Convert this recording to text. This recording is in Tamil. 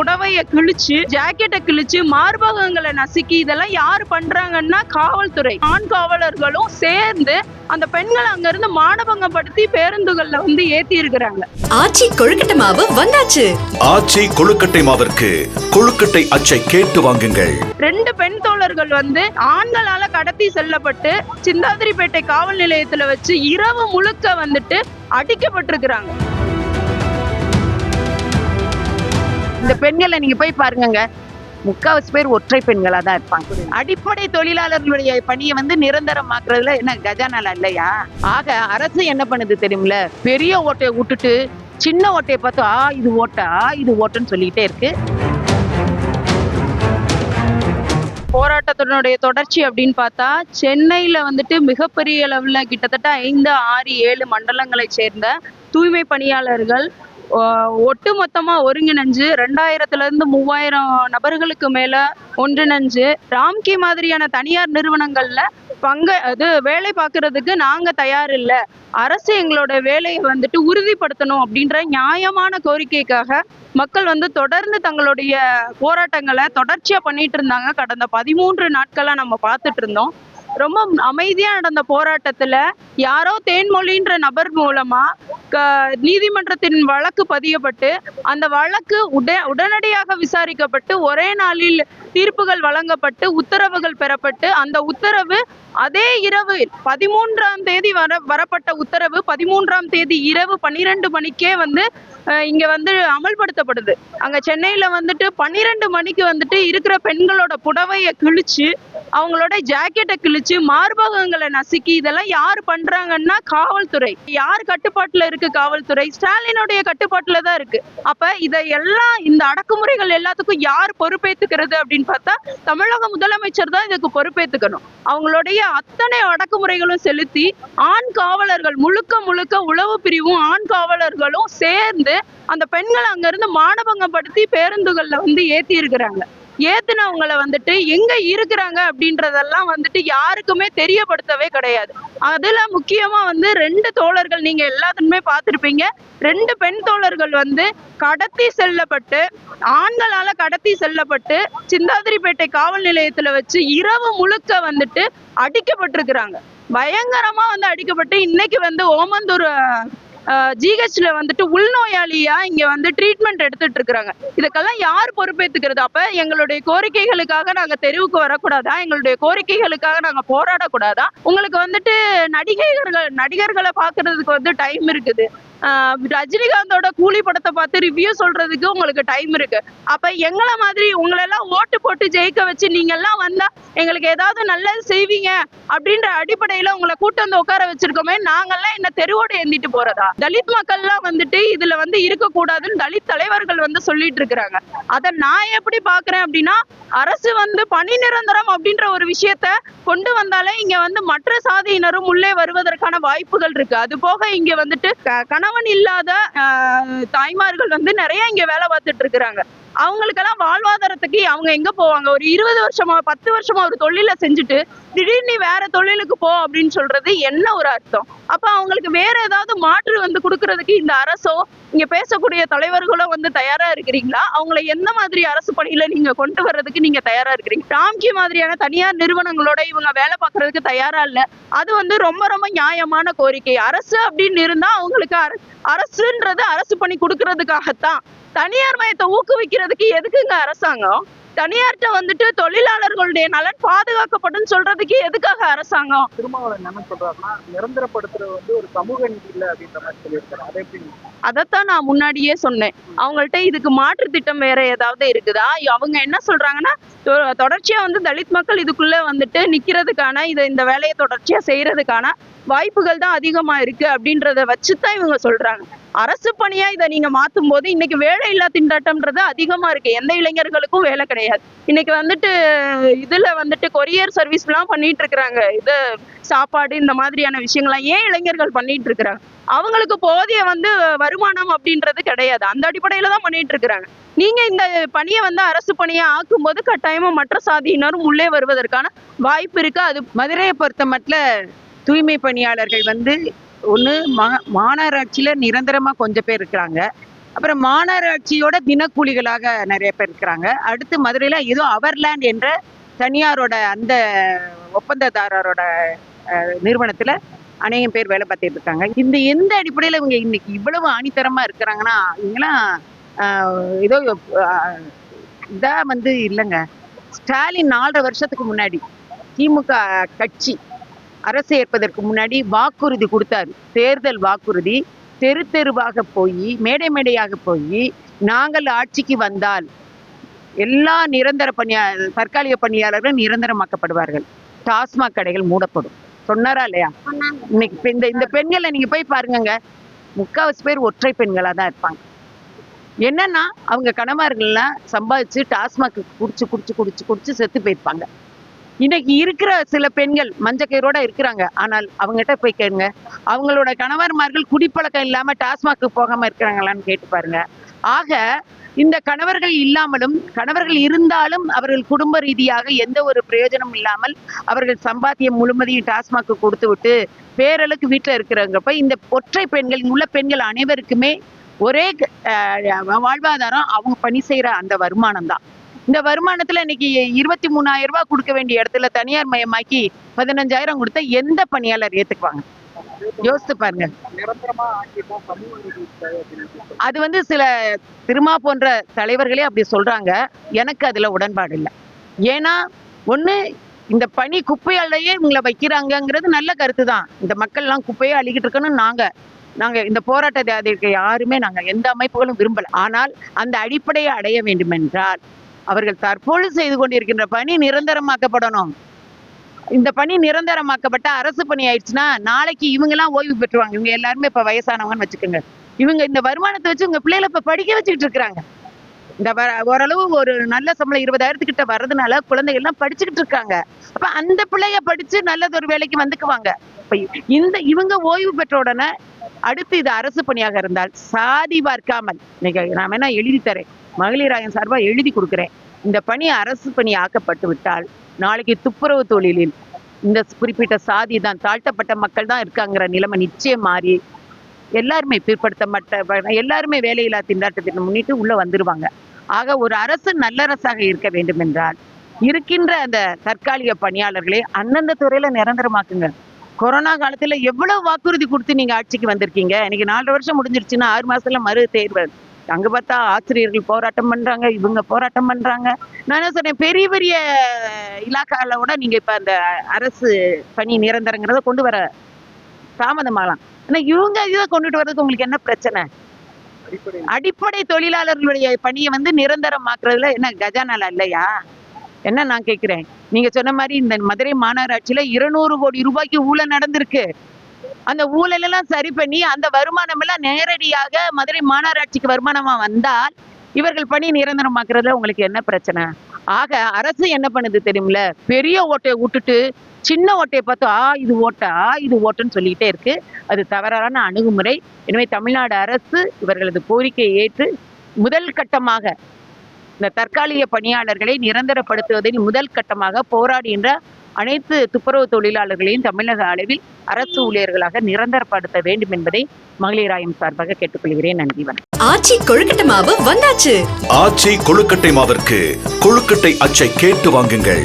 புடவைய கிழிச்சு ஜாக்கெட்டை கிழிச்சு மார்பகங்களை நசுக்கி இதெல்லாம் யாரு பண்றாங்கன்னா காவல்துறை. ஆண் காவலர்களும் சேர்ந்து அந்த பெண்களை அங்க இருந்து மானபங்கப்படுத்தி பேருந்துகள்ல வந்து ஏத்தி இருக்கிறாங்க ஆச்சி கொழுக்கட்டை மாவு வந்தாச்சு. ஆச்சி கொழுக்கட்டை மாவிற்கு கொழுக்கட்டை அச்சை கேட்டு வாங்குங்கள். ரெண்டு பெண் தோழர்கள் வந்து ஆண்களால கடத்தி செல்லப்பட்டு சிந்தாதிரிப்பேட்டை காவல் நிலையத்துல வச்சு இரவு முழுக்க வந்துட்டு அடிக்கப்பட்டிருக்கிறாங்க. இந்த பெண்களை நீங்க போய் பாருங்க முக்காவாசி பேர் ஒற்றை பெண்களா தான் இருப்பாங்க. அடிப்படை தொழிலாளர்களுடைய பணியை வந்து நிரந்தரமாக்குறதுல என்ன கஜானால இல்லையா? ஆக அரசு என்ன பண்ணுது தெரியுமில பெரிய ஓட்டையை விட்டுட்டு சின்ன ஓட்டையை பார்த்து ஆ இது ஓட்டா ஆ, இது ஓட்டுன்னு சொல்லிக்கிட்டே இருக்கு. போராட்டத்தினுடைய தொடர்ச்சி அப்படின்னு பார்த்தா சென்னையில வந்துட்டு மிகப்பெரிய அளவுல கிட்டத்தட்ட ஐந்து ஆறு ஏழு மண்டலங்களை சேர்ந்த தூய்மை பணியாளர்கள் ஒட்டு மொத்தமா ஒருங்கிணைஞ்சு ரெண்டாயிரத்துல இருந்து மூவாயிரம் நபர்களுக்கு மேல ஒன்றிணைஞ்சு ராம்கி மாதிரியான தனியார் நிறுவனங்கள்ல பங்க அது வேலை பார்க்கறதுக்கு நாங்க தயார் இல்ல அரசு எங்களோட வேலையை வந்துட்டு உறுதிப்படுத்தணும் அப்படின்ற நியாயமான கோரிக்கைக்காக மக்கள் வந்து தொடர்ந்து தங்களுடைய போராட்டங்களை தொடர்ச்சியா பண்ணிட்டு இருந்தாங்க. கடந்த பதிமூன்று நாட்களா நம்ம பார்த்துட்டு இருந்தோம். ரொம்ப அமைதியா நடந்த போராட்டத்துல யாரோ தேன்மொழின்ற நபர் மூலமா நீதிமன்றத்தின் வழக்கு பதியப்பட்டு அந்த வழக்கு உட உடனடியாக விசாரிக்கப்பட்டு ஒரே நாளில் தீர்ப்புகள் வழங்கப்பட்டு உத்தரவுகள் பெறப்பட்டு அந்த உத்தரவு அதே இரவு பதிமூன்றாம் தேதி வர வரப்பட்ட உத்தரவு பதிமூன்றாம் தேதி இரவு பன்னிரெண்டு மணிக்கே வந்து இங்க வந்து அமல்படுத்தப்படுது. அங்க சென்னையில வந்துட்டு பன்னிரெண்டு மணிக்கு வந்துட்டு இருக்கிற பெண்களோட புடவைய கிழிச்சு அவங்களோட ஜாக்கெட்டை கிழிச்சு மார்பகங்களை நசுக்கி இதெல்லாம் யார் பண்றாங்கன்னா காவல்துறை. யார் கட்டுப்பாட்டுல இருக்கு காவல்துறை? ஸ்டாலினுடைய கட்டுப்பாட்டுல தான் இருக்கு. அப்ப இதை எல்லாம் இந்த அடக்குமுறைகள் எல்லாத்துக்கும் யார் பொறுப்பேத்துக்கிறது அப்படின்னு பார்த்தா தமிழக முதலமைச்சர் தான் இதுக்கு பொறுப்பேத்துக்கணும். அவங்களுடைய அத்தனை அடக்குமுறைகளும் செலுத்தி ஆண் காவலர்கள் முழுக்க முழுக்க உளவு பிரிவும் ஆண் காவலர்களும் சேர்ந்து அந்த பெண்களை அங்கிருந்து மானபங்கப்படுத்தி பேருந்துகள்ல வந்து ஏத்தி இருக்கிறாங்க ஏத்துனவங்களை வந்துட்டு எங்க இருக்கிறாங்க அப்படின்றதெல்லாம் வந்துட்டு யாருக்குமே தெரியப்படுத்தவே கிடையாது. அதுல முக்கியமா வந்து ரெண்டு தோழர்கள் நீங்க எல்லாத்துக்குமே பார்த்துருப்பீங்க. ரெண்டு பெண் தோழர்கள் வந்து கடத்தி செல்லப்பட்டு ஆண்களால கடத்தி செல்லப்பட்டு சிந்தாதிரிப்பேட்டை காவல் நிலையத்துல வச்சு இரவு முழுக்க வந்துட்டு அடிக்கப்பட்டிருக்கிறாங்க. பயங்கரமா வந்து அடிக்கப்பட்டு இன்னைக்கு வந்து ஓமந்தூர் ஜிஹெச்ல வந்துட்டு உள்நோயாளியா இங்க வந்து ட்ரீட்மெண்ட் எடுத்துட்டு இருக்கிறாங்க இதுக்கெல்லாம் யார் பொறுப்பேத்துக்கிறது? அப்ப எங்களுடைய கோரிக்கைகளுக்காக நாங்க தெருவுக்கு வரக்கூடாதா? எங்களுடைய கோரிக்கைகளுக்காக நாங்க போராடக்கூடாதா? உங்களுக்கு வந்துட்டு நடிகைகள் நடிகர்களை பாக்குறதுக்கு வந்து டைம் இருக்குது. ரஜினிகாந்தோட கூலி படத்தை பார்த்து ரிவ்யூ சொல்றதுக்கு உங்களுக்கு டைம் இருக்கு. அப்ப எங்களை மாதிரி உங்களெல்லாம் ஓட்டு போட்டு ஜெயிக்க வச்சு நீங்க எல்லாம் வந்தா எங்களுக்கு ஏதாவது நல்லது செய்வீங்க அப்படின்ற அடிப்படையில உங்களை கூட்டம் வந்து உட்கார வச்சிருக்கோமே நாங்கெல்லாம் என்ன தெருவோட ஏந்திட்டு போறதா? தலித் மக்கள்லாம் வந்துட்டு இதுல வந்து இருக்கக்கூடாதுன்னு தலித் தலைவர்கள் வந்து சொல்லிட்டு இருக்கிறாங்க அதை நான் எப்படி பாக்குறேன் அப்படின்னா அரசு வந்து பணி நிரந்தரம் அப்படின்ற ஒரு விஷயத்த கொண்டு வந்தாலே இங்க வந்து மற்ற சாதியினரும் உள்ளே வருவதற்கான வாய்ப்புகள் இருக்கு. அது போக இங்க வந்துட்டு க- கணவன் இல்லாத தாய்மார்கள் வந்து நிறைய இங்க வேலை பார்த்துட்டு இருக்கிறாங்க. அவங்களுக்கெல்லாம் வாழ்வாதாரத்துக்கு அவங்க எங்க போவாங்க? ஒரு இருபது வருஷமா பத்து வருஷமா ஒரு தொழிலை செஞ்சுட்டு திடீர்னு வேற தொழிலுக்கு போ அப்படின்னு சொல்றது என்ன ஒரு அர்த்தம்? அப்ப அவங்களுக்கு வேற ஏதாவது மாற்று வந்து கொடுக்கறதுக்கு இந்த அரசோ இங்க பேசக்கூடிய தலைவர்களோ வந்து தயாரா இருக்கிறீங்களா? அவங்களை எந்த மாதிரி அரசு பணியில நீங்க கொண்டு வர்றதுக்கு நீங்க தயாரா இருக்கிறீங்க? டாம்கி மாதிரியான தனியார் நிறுவனங்களோட இவங்க வேலை பார்க்கறதுக்கு தயாரா இல்ல. அது வந்து ரொம்ப ரொம்ப நியாயமான கோரிக்கை. அரசு அப்படின்னு இருந்தா அவங்களுக்கு அரசுன்றது அரசு பணி கொடுக்கறதுக்காகத்தான். தனியார் மயத்தை ஊக்குவிக்கிறதுக்கு எதுக்குங்க அரசாங்கம்? தனியார்கிட்ட வந்துட்டு தொழிலாளர்களுடைய நலன் பாதுகாக்கப்படும் சொல்றதுக்கு எதுக்காக அரசாங்கம்? திருமாவளவன் என்ன சொல்றாருன்னா நிரந்தரப்படுத்துறது வந்து ஒரு சமூக நீதி இல்லை அப்படின்ற மாதிரி சொல்லியிருக்காரு. அதை எப்படி அதைத்தான் நான் முன்னாடியே சொன்னேன். அவங்கள்ட்ட இதுக்கு மாற்று திட்டம் வேற ஏதாவது இருக்குதா? அவங்க என்ன சொல்றாங்கன்னா தொடர்ச்சியா வந்து தலித் மக்கள் இதுக்குள்ள வந்துட்டு நிக்கிறதுக்கான இதை இந்த வேலையை தொடர்ச்சியா செய்யறதுக்கான வாய்ப்புகள் தான் அதிகமா இருக்கு அப்படின்றத வச்சுதான் இவங்க சொல்றாங்க. அரசு பணியா இதை நீங்க மாத்தும் போது இன்னைக்கு வேலை இல்லா திண்டாட்டம்ன்றது அதிகமா இருக்கு. எந்த இளைஞர்களுக்கும் வேலை கிடையாது. இன்னைக்கு வந்துட்டு இதுல வந்துட்டு கொரியர் சர்வீஸ் எல்லாம் பண்ணிட்டு இருக்கிறாங்க. இது சாப்பாடு இந்த மாதிரியான விஷயங்கள்லாம் ஏன் இளைஞர்கள் பண்ணிட்டு இருக்கிறாங்க? அவங்களுக்கு போதிய வந்து வருமானம் அப்படின்றது கிடையாது. அந்த அடிப்படையில தான் பண்ணிட்டு இருக்கிறாங்க. நீங்க இந்த பணியை வந்து அரசு பணியாக ஆக்கும் போது கட்டாயமா மற்ற சாதியினரும் உள்ளே வருவதற்கான வாய்ப்பு இருக்கு. அது மதுரையை பொறுத்த மட்டும் தூய்மை பணியாளர்கள் வந்து ஒன்று மா மாநகராட்சியில் நிரந்தரமாக கொஞ்சம் பேர் இருக்கிறாங்க. அப்புறம் மாநகராட்சியோட தினக்கூலிகளாக நிறைய பேர் இருக்கிறாங்க. அடுத்து மதுரையில் ஏதோ அவர்லேண்ட் என்ற தனியாரோட அந்த ஒப்பந்ததாரரோட நிறுவனத்தில் அநேகம் பேர் வேலை பார்த்துட்டு இருக்காங்க. இந்த எந்த அடிப்படையில் இவங்க இன்னைக்கு இவ்வளவு ஆணித்தரமாக இருக்கிறாங்கன்னா இவங்கெல்லாம் ஏதோ இதாக வந்து இல்லைங்க. ஸ்டாலின் நாலரை வருஷத்துக்கு முன்னாடி திமுக கட்சி அரசு ஏற்பதற்கு முன்னாடி வாக்குறுதி கொடுத்தாரு. தேர்தல் வாக்குறுதி தெரு தெருவாக போய் மேடை மேடையாக போய் நாங்கள் ஆட்சிக்கு வந்தால் எல்லா நிரந்தர பணியா தற்காலிக பணியாளர்களும் நிரந்தரமாக்கப்படுவார்கள். டாஸ்மாக் கடைகள் மூடப்படும். சொன்னாரா இல்லையா? இன்னைக்கு இந்த இந்த பெண்களை நீங்க போய் பாருங்கங்க. முக்காவாசி பேர் ஒற்றை பெண்களா தான் இருப்பாங்க. என்னன்னா அவங்க கணவர்கள்லாம் சம்பாதிச்சு டாஸ்மாக் குடிச்சு குடிச்சு குடிச்சு குடிச்சு செத்து போயிருப்பாங்க. இன்னைக்கு இருக்கிற சில பெண்கள் மஞ்சக்கயிறோட இருக்கிறாங்க. ஆனால் அவங்ககிட்ட போய் கேளுங்க. அவங்களோட கணவர்மார்கள் குடிப்பழக்கம் இல்லாம டாஸ்மாக்கு போகாம இருக்கிறாங்களான்னு கேட்டு பாருங்க. ஆக இந்த கணவர்கள் இல்லாமலும் கணவர்கள் இருந்தாலும் அவர்கள் குடும்ப ரீதியாக எந்த ஒரு பிரயோஜனம் இல்லாமல் அவர்கள் சம்பாத்தியம் முழுமதியும் டாஸ்மாக்கு கொடுத்து விட்டு பேரளவுக்கு வீட்டில் இருக்கிறவங்கப்ப இந்த ஒற்றை பெண்கள் உள்ள பெண்கள் அனைவருக்குமே ஒரே வாழ்வாதாரம் அவங்க பணி செய்யற அந்த வருமானம் தான் இந்த வருமானத்துல இன்னைக்கு இருபத்தி மூணாயிரம் ரூபாய் கொடுக்க வேண்டிய இடத்துல தனியார் மயமாக்கி பதினஞ்சாயிரம் கொடுத்தா எந்த பணியாளர் ஏத்துக்குவாங்க? யோசித்து பாருங்க. அது வந்து சில திருமா போன்ற தலைவர்களே அப்படி சொல்றாங்க. எனக்கு அதுல உடன்பாடு இல்லை. ஏன்னா ஒண்ணு இந்த பணி குப்பையாலேயே உங்களை வைக்கிறாங்கங்கிறது நல்ல கருத்து தான் இந்த மக்கள்லாம் குப்பையை அள்ளிக்கிட்டு இருக்கணும் நாங்க நாங்க இந்த போராட்டத்தை அதற்கு யாருமே நாங்க எந்த அமைப்புகளும் விரும்பல. ஆனால் அந்த அடிப்படையை அடைய வேண்டும் என்றால் அவர்கள் தற்பொழுது செய்து கொண்டிருக்கின்ற பணி நிரந்தரமாக்கப்படணும். இந்த பணி நிரந்தரமாக்கப்பட்ட அரசு பணி ஆயிடுச்சுன்னா நாளைக்கு இவங்கெல்லாம் ஓய்வு பெற்றுவாங்க. இவங்க எல்லாருமே இப்ப வயசானவங்கன்னு வச்சுக்கோங்க. இவங்க இந்த வருமானத்தை வச்சு உங்க பிள்ளைகளை இப்ப படிக்க வச்சுக்கிட்டு இருக்கிறாங்க. இந்த வர ஓரளவு ஒரு நல்ல சம்பளம் இருபதாயிரத்துக்கிட்ட வர்றதுனால குழந்தைகள் எல்லாம் படிச்சுக்கிட்டு இருக்காங்க. அப்ப அந்த பிள்ளைய படிச்சு நல்லதொரு வேலைக்கு வந்துக்குவாங்க. இந்த இவங்க ஓய்வு பெற்ற உடனே அடுத்து இது அரசு பணியாக இருந்தால் சாதி பார்க்காமல் இன்னைக்கு நான் வேணா எழுதி தரேன். மகளிர் சார்பாக எழுதி கொடுக்குறேன். இந்த பணி அரசு பணி ஆக்கப்பட்டு விட்டால் நாளைக்கு துப்புரவு தொழிலில் இந்த குறிப்பிட்ட சாதி தான் தாழ்த்தப்பட்ட மக்கள் தான் இருக்காங்கிற நிலைமை நிச்சயம் மாறி எல்லாருமே பிற்படுத்தப்பட்ட எல்லாருமே வேலையில்லா திண்டாட்டத்தை முன்னிட்டு உள்ள வந்துருவாங்க. ஆக ஒரு அரசு நல்லரசாக இருக்க வேண்டும் என்றால் இருக்கின்ற அந்த தற்காலிக பணியாளர்களை அந்தந்த துறையில நிரந்தரமாக்குங்க. கொரோனா காலத்துல எவ்வளவு வாக்குறுதி கொடுத்து நீங்க ஆட்சிக்கு வந்திருக்கீங்க? இன்னைக்கு நாலு வருஷம் முடிஞ்சிருச்சுன்னா ஆறு மாசத்துல மறு தேர்வு. அங்க பார்த்தா ஆசிரியர்கள் போராட்டம் பண்றாங்க இவங்க போராட்டம் பண்றாங்க. நான் என்ன சொன்னேன் பெரிய பெரிய இலாக்கால விட நீங்க இப்ப அந்த அரசு பணி நிரந்தரங்கிறத கொண்டு வர தாமதமாகலாம். ஆனா இவங்க இதை கொண்டுட்டு வர்றதுக்கு உங்களுக்கு என்ன பிரச்சனை? அடிப்படை. அடிப்படை தொழிலாளர்களுடைய பணியை வந்து நிரந்தரமாக்குறதுல என்ன கஜானால இல்லையா? என்ன நான் கேட்கிறேன் நீங்க சொன்ன மாதிரி இந்த மதுரை மாநகராட்சியில இருநூறு கோடி ரூபாய்க்கு ஊழல் நடந்திருக்கு. அந்த ஊழல் எல்லாம் சரி பண்ணி அந்த வருமானம் எல்லாம் நேரடியாக மதுரை மாநகராட்சிக்கு வருமானமா வந்தால் இவர்கள் பணி நிரந்தரமாக்குறதுல உங்களுக்கு என்ன பிரச்சனை? ஆக அரசு என்ன பண்ணுது தெரியுமில்ல? பெரிய ஓட்டையை விட்டுட்டு சின்ன ஓட்டையை பார்த்து ஆ இது ஓட்டா ஆ இது ஓட்டுன்னு சொல்லிக்கிட்டே இருக்கு. அது தவறான அணுகுமுறை. எனவே தமிழ்நாடு அரசு இவர்களது கோரிக்கையை ஏற்று முதல் கட்டமாக இந்த தற்காலிக பணியாளர்களை நிரந்தரப்படுத்துவதில் முதல் கட்டமாக போராடுகின்ற அனைத்து துப்புரவு தொழிலாளர்களையும் தமிழக அளவில் அரசு ஊழியர்களாக நிரந்தரப்படுத்த வேண்டும் என்பதை மகளிர் ஆயம் சார்பாக கேட்டுக்கொள்கிறேன். நன்றி வணக்கம். ஆச்சி கொழுக்கட்டை மாவு வந்தாச்சு. ஆச்சி கொழுக்கட்டை மாவிற்கு கொழுக்கட்டை அச்சை கேட்டு வாங்குங்கள்.